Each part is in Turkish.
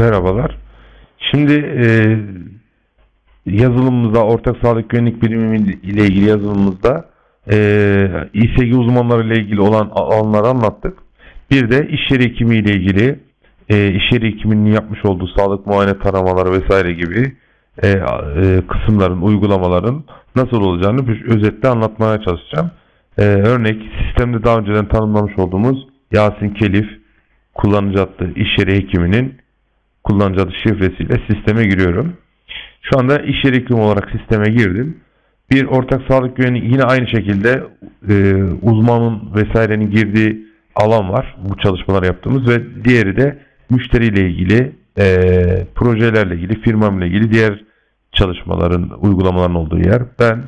Merhabalar. Şimdi e, yazılımımızda ortak sağlık güvenlik birimi ile ilgili yazılımımızda e, İSG uzmanları ile ilgili olan alanları anlattık. Bir de iş yeri hekimi ile ilgili e, iş yeri hekiminin yapmış olduğu sağlık muayene taramaları vesaire gibi e, e, kısımların, uygulamaların nasıl olacağını bir özetle anlatmaya çalışacağım. E, örnek sistemde daha önceden tanımlamış olduğumuz Yasin Kelif kullanıcı adlı iş yeri hekiminin kullanıcı adı şifresiyle sisteme giriyorum. Şu anda iş yeri olarak sisteme girdim. Bir ortak sağlık güvenliği yine aynı şekilde e, uzmanın vesairenin girdiği alan var. Bu çalışmalar yaptığımız ve diğeri de müşteriyle ilgili e, projelerle ilgili, firmamla ilgili diğer çalışmaların, uygulamaların olduğu yer. Ben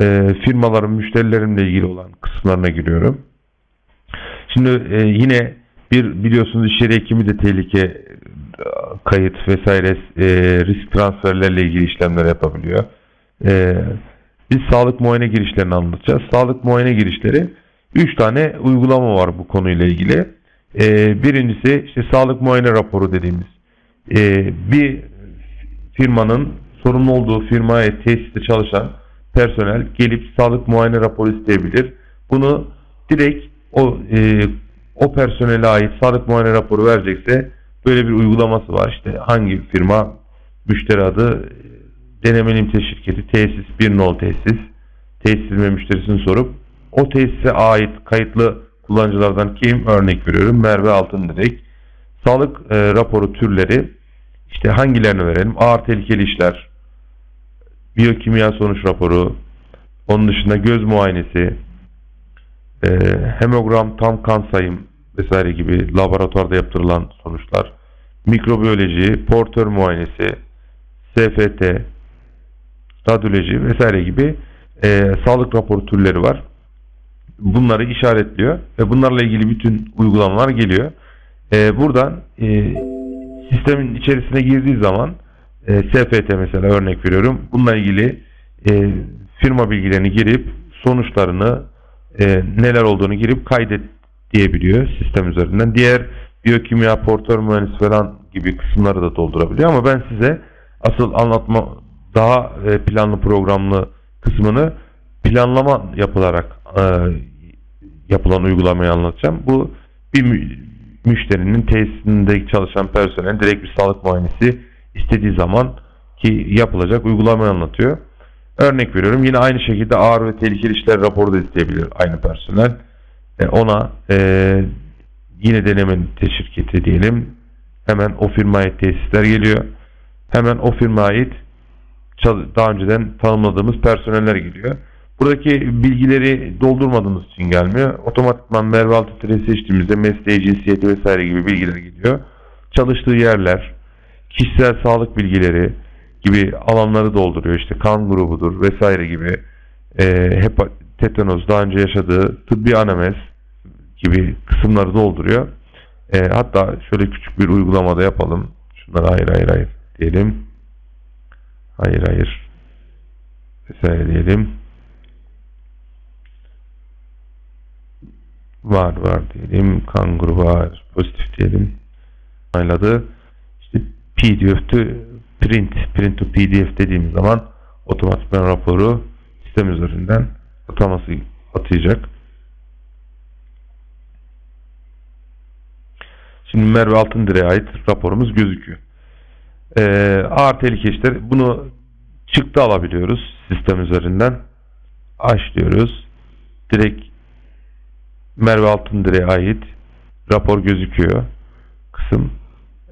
e, firmaların, müşterilerimle ilgili olan kısımlarına giriyorum. Şimdi e, yine bir biliyorsunuz iş yeri hekimi de tehlike kayıt vesaire e, risk transferlerle ilgili işlemler yapabiliyor. E, biz sağlık muayene girişlerini anlatacağız. Sağlık muayene girişleri 3 tane uygulama var bu konuyla ilgili. E, birincisi işte sağlık muayene raporu dediğimiz. E, bir firmanın sorumlu olduğu firmaya tesiste çalışan personel gelip sağlık muayene raporu isteyebilir. Bunu direkt o e, o personele ait sağlık muayene raporu verecekse böyle bir uygulaması var. İşte hangi firma müşteri adı deneme limite şirketi tesis bir nol tesis. Tesis ve müşterisini sorup o tesise ait kayıtlı kullanıcılardan kim örnek veriyorum? Merve Altın direkt sağlık e, raporu türleri işte hangilerini verelim? Ağır tehlikeli işler biyokimya sonuç raporu onun dışında göz muayenesi e, hemogram tam kan sayım vesaire gibi laboratuvarda yaptırılan sonuçlar, mikrobiyoloji, portör muayenesi, SFT, radyoloji vesaire gibi e, sağlık raporu türleri var. Bunları işaretliyor ve bunlarla ilgili bütün uygulamalar geliyor. E, buradan e, sistemin içerisine girdiği zaman e, SFT mesela örnek veriyorum. Bununla ilgili e, firma bilgilerini girip sonuçlarını e, neler olduğunu girip kaydet diyebiliyor sistem üzerinden. Diğer biyokimya, portör mühendisi falan gibi kısımları da doldurabiliyor ama ben size asıl anlatma daha e, planlı programlı kısmını planlama yapılarak e, yapılan uygulamayı anlatacağım. Bu bir müşterinin tesisinde çalışan personel direkt bir sağlık muayenesi istediği zaman ki yapılacak uygulamayı anlatıyor. Örnek veriyorum yine aynı şekilde ağır ve tehlikeli işler raporu da isteyebilir aynı personel. E, ona e, yine deneme şirketi diyelim. Hemen o firmaya ait tesisler geliyor. Hemen o firmaya ait daha önceden tanımladığımız personeller geliyor. Buradaki bilgileri doldurmadığımız için gelmiyor. Otomatikman Merve altı seçtiğimizde mesleği, cinsiyeti vesaire gibi bilgiler geliyor. Çalıştığı yerler, kişisel sağlık bilgileri gibi alanları dolduruyor. İşte kan grubudur vesaire gibi e, hep tetanoz daha önce yaşadığı tıbbi anamez gibi kısımları dolduruyor. E, hatta şöyle küçük bir uygulamada yapalım. Şunlara hayır hayır hayır diyelim. Hayır hayır vesaire diyelim. Var var diyelim. Kan grubu var. Pozitif diyelim. Ayladı. İşte PDF'tü print, print to PDF dediğimiz zaman otomatikman raporu sistem üzerinden ataması atayacak. Şimdi Merve Altındire'ye ait raporumuz gözüküyor. Ee, ağır tehlike işleri bunu çıktı alabiliyoruz sistem üzerinden. Aç diyoruz. Direkt Merve Altındire'ye ait rapor gözüküyor. Kısım.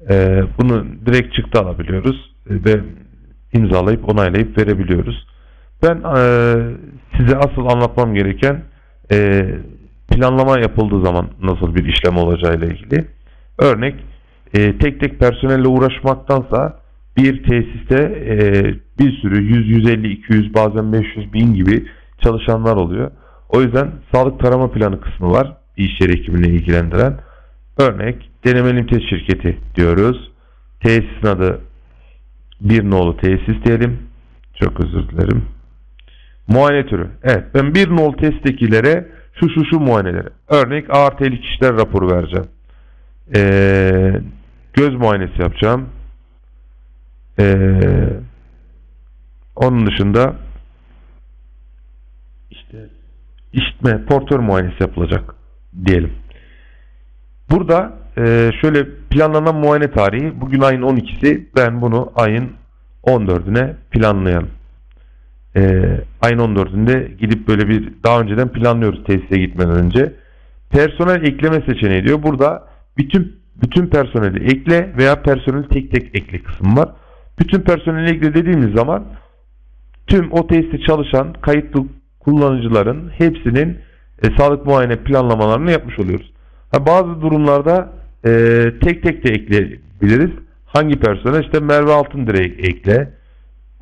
Ee, bunu direkt çıktı alabiliyoruz ve imzalayıp onaylayıp verebiliyoruz. Ben e, size asıl anlatmam gereken e, planlama yapıldığı zaman nasıl bir işlem olacağıyla ilgili. Örnek e, tek tek personelle uğraşmaktansa bir tesiste e, bir sürü 100, 150, 200 bazen 500 bin gibi çalışanlar oluyor. O yüzden sağlık tarama planı kısmı var. İş yeri ekibini ilgilendiren. Örnek deneme limite şirketi diyoruz. Tesisin adı bir nolu tesis diyelim. Çok özür dilerim. Muayene türü. Evet ben bir nol testekilere şu şu şu muayeneleri. Örnek ağır tehlikeli işler raporu vereceğim. Ee, göz muayenesi yapacağım. Ee, onun dışında işte işitme portör muayenesi yapılacak diyelim. Burada e, şöyle planlanan muayene tarihi bugün ayın 12'si ben bunu ayın 14'üne planlayalım. E, ayın 14'ünde gidip böyle bir daha önceden planlıyoruz tesise gitmeden önce. Personel ekleme seçeneği diyor. Burada bütün bütün personeli ekle veya personeli tek tek ekle kısım var. Bütün personeli ekle dediğimiz zaman tüm o tesiste çalışan kayıtlı kullanıcıların hepsinin e, sağlık muayene planlamalarını yapmış oluyoruz. Ha, bazı durumlarda e, tek tek de ekleyebiliriz. Hangi personel? İşte Merve Altındır'ı ekle.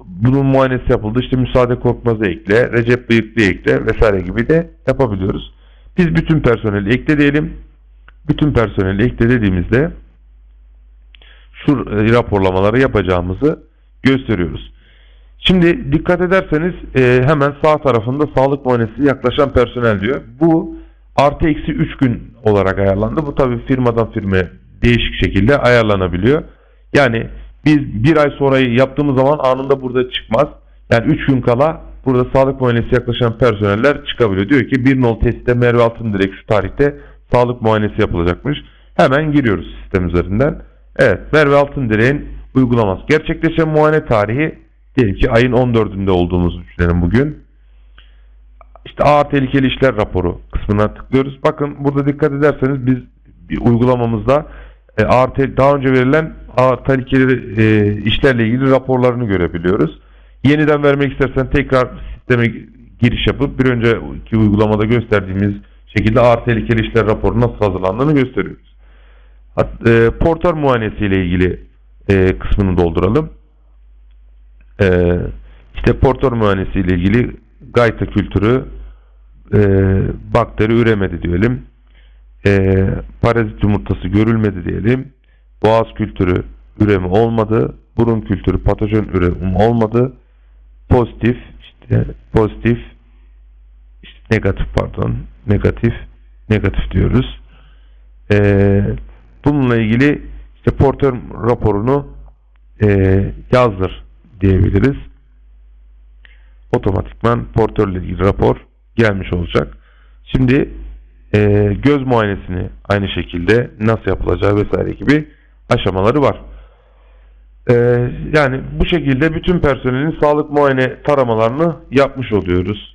Bunun muayenesi yapıldı. İşte Müsaade Korkmaz'ı ekle. Recep Bıyıklı'yı ekle vesaire gibi de yapabiliyoruz. Biz bütün personeli ekle diyelim. Bütün personeli ekle dediğimizde şu e, raporlamaları yapacağımızı gösteriyoruz. Şimdi dikkat ederseniz e, hemen sağ tarafında sağlık muayenesi yaklaşan personel diyor. Bu artı eksi 3 gün olarak ayarlandı. Bu tabi firmadan firmaya değişik şekilde ayarlanabiliyor. Yani biz bir ay sonrayı yaptığımız zaman anında burada çıkmaz. Yani 3 gün kala burada sağlık muayenesi yaklaşan personeller çıkabiliyor. Diyor ki bir nol testte Merve Altın direkt şu tarihte sağlık muayenesi yapılacakmış. Hemen giriyoruz sistem üzerinden. Evet Merve Altın direğin uygulaması. Gerçekleşen muayene tarihi diyelim ki ayın 14'ünde olduğumuzu düşünelim bugün. İşte ağır tehlikeli işler raporu kısmına tıklıyoruz. Bakın burada dikkat ederseniz biz bir uygulamamızda e, ağır te- daha önce verilen ağır tehlikeli e, işlerle ilgili raporlarını görebiliyoruz. Yeniden vermek istersen tekrar sisteme giriş yapıp bir önceki uygulamada gösterdiğimiz şekilde ağır tehlikeli işler raporu nasıl hazırlandığını gösteriyoruz. Hat- E, portör muayenesi ile ilgili e, kısmını dolduralım. E, işte portör muayenesi ile ilgili gayta kültürü e, bakteri üremedi diyelim. E, parazit yumurtası görülmedi diyelim. Boğaz kültürü üremi olmadı. Burun kültürü patojen üremi olmadı. Pozitif işte pozitif negatif pardon negatif negatif diyoruz. E, bununla ilgili işte portör raporunu e, yazdır diyebiliriz otomatikman portörle ilgili rapor gelmiş olacak. Şimdi e, göz muayenesini aynı şekilde nasıl yapılacağı vesaire gibi aşamaları var. E, yani bu şekilde bütün personelin sağlık muayene taramalarını yapmış oluyoruz.